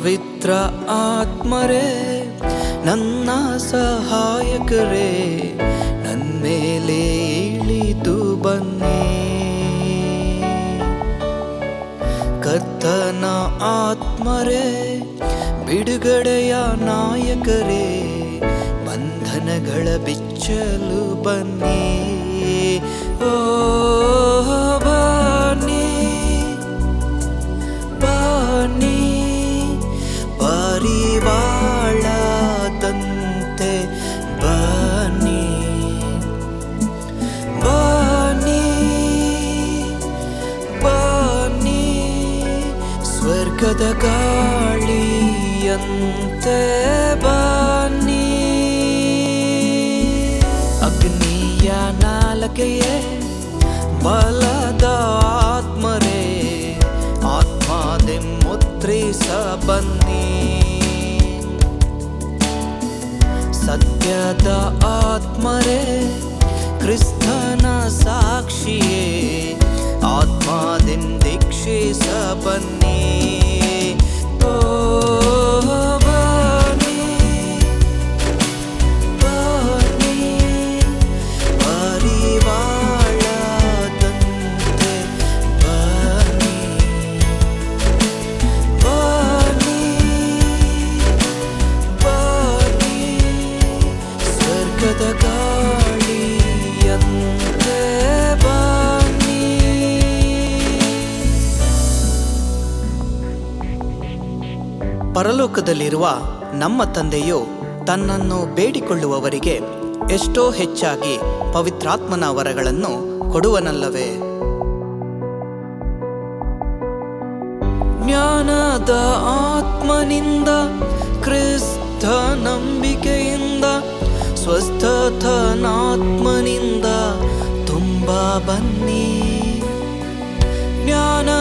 ಪವಿತ್ರ ಆತ್ಮರೇ, ನನ್ನ ಸಹಾಯಕರೇ ನನ್ನ ಮೇಲೆ ಇಳಿದು ಬನ್ನಿ. ಕರ್ತನ ಆತ್ಮರೇ, ಬಿಡುಗಡೆಯ ನಾಯಕರೇ, ಬಂಧನಗಳ ಬಿಚ್ಚಲು ಬನ್ನಿ. ಓ ಗಾಳಿಯಂತೆ ಬನ್ನಿ ಅಗ್ನಿಯ ನಾಲಕೆಯೇ ಬಲದ ಆತ್ಮರೇ ಆತ್ಮದೆ ಮುದ್ರಿಸ ಬನ್ನಿ ಸತ್ಯದ ಆತ್ಮರೇ ಕ್ರಿಸ್ತನ ಸಾಕ್ಷಿಯೇ ಆತ್ಮದಿಂದೀಕ್ಷಿಸ ಬನ್ನಿ ಪರಲೋಕದಲ್ಲಿರುವ ನಮ್ಮ ತಂದೆಯು ತನ್ನನ್ನು ಬೇಡಿಕೊಳ್ಳುವವರಿಗೆ ಎಷ್ಟೋ ಹೆಚ್ಚಾಗಿ ಪವಿತ್ರಾತ್ಮನ ವರಗಳನ್ನು ಕೊಡುವನಲ್ಲವೇ? ಜ್ಞಾನದ ಆತ್ಮನಿಂದ, ಕ್ರಿಸ್ತ ನಂಬಿಕೆಯಿಂದ, ಸ್ವಸ್ಥತನಾತ್ಮನಿಂದ ತುಂಬ ಬನ್ನಿ. ಜ್ಞಾನದ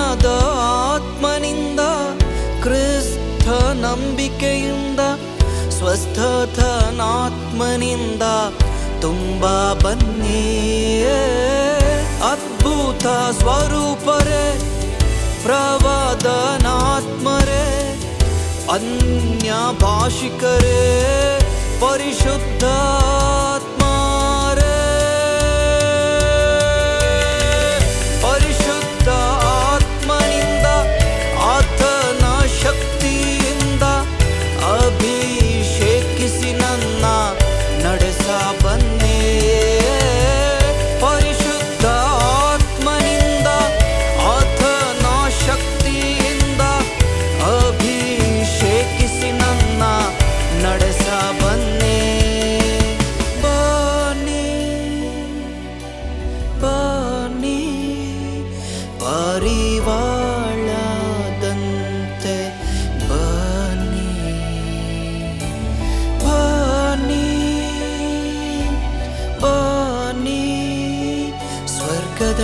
ನಂಬಿಕೆಯಿಂದ ಸ್ವಸ್ಥತನಾತ್ಮನಿಂದ ತುಂಬ ಬನ್ನಿ ಅದ್ಭುತ ಸ್ವರೂಪರೇ ಪ್ರವಾದನಾತ್ಮರೇ ಅನ್ಯ ಭಾಷಿಕರೇ ಪರಿಶುದ್ಧಾತ್ಮರೇ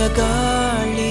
ಕಾಳಿಯಂತೆ